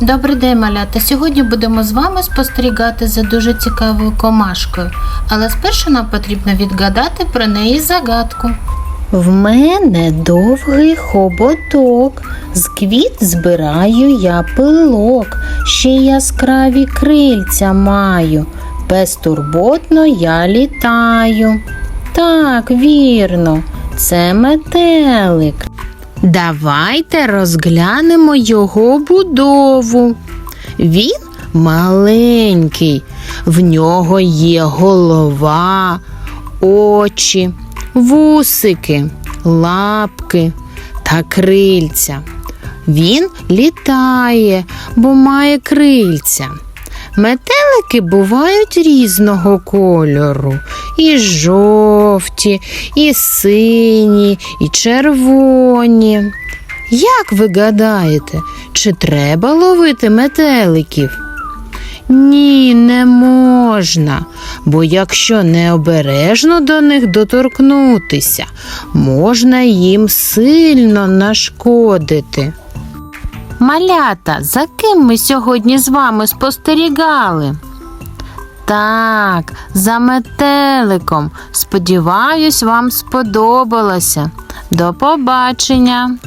Добрий день, малята. Сьогодні будемо з вами спостерігати за дуже цікавою комашкою. Але спершу нам потрібно відгадати про неї загадку. В мене довгий хоботок, з квіт збираю я пилок, ще яскраві крильця маю, безтурботно я літаю. Так, вірно, це метелик. Давайте розглянемо його будову. Він маленький, в нього є голова, очі, вусики, лапки та крильця. Він літає, бо має крильця. Метелики бувають різного кольору, і жовті, і сині, і червоні. Як ви гадаєте, чи треба ловити метеликів? Ні, не можна, бо якщо необережно до них доторкнутися, можна їм сильно нашкодити. Малята, за ким ми сьогодні з вами спостерігали? Так, за метеликом. Сподіваюсь, вам сподобалося. До побачення!